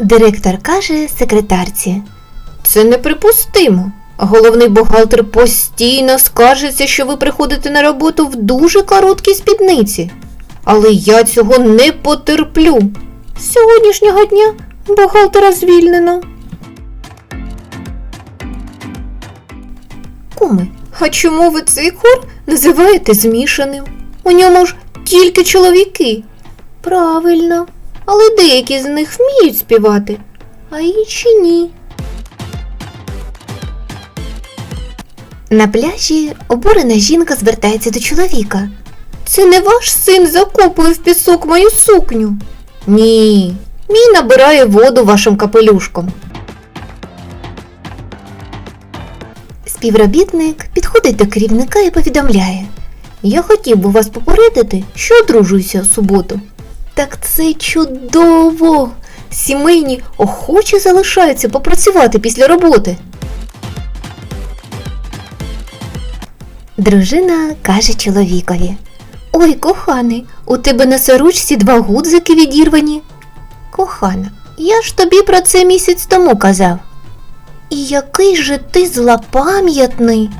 Директор каже секретарці. Це неприпустимо. Головний бухгалтер постійно скаржиться, що ви приходите на роботу в дуже короткій спідниці. Але я цього не потерплю. З сьогоднішнього дня бухгалтера звільнено. Куми, а чому ви цей хор називаєте змішаним? У ньому ж тільки чоловіки. Правильно, але деякі з них вміють співати, а інші ні. На пляжі обурена жінка звертається до чоловіка. Це не ваш син закопує в пісок мою сукню? Ні, мій набирає воду вашим капелюшком. Співробітник підходить до керівника і повідомляє. Я хотів би вас попередити, що одружуюся в суботу. Так це чудово! Сімейні охоче залишаються попрацювати після роботи. Дружина каже чоловікові. Ой, коханий, у тебе на сорочці два гудзики відірвані. Кохана, я ж тобі про це місяць тому казав. І який же ти злопам'ятний.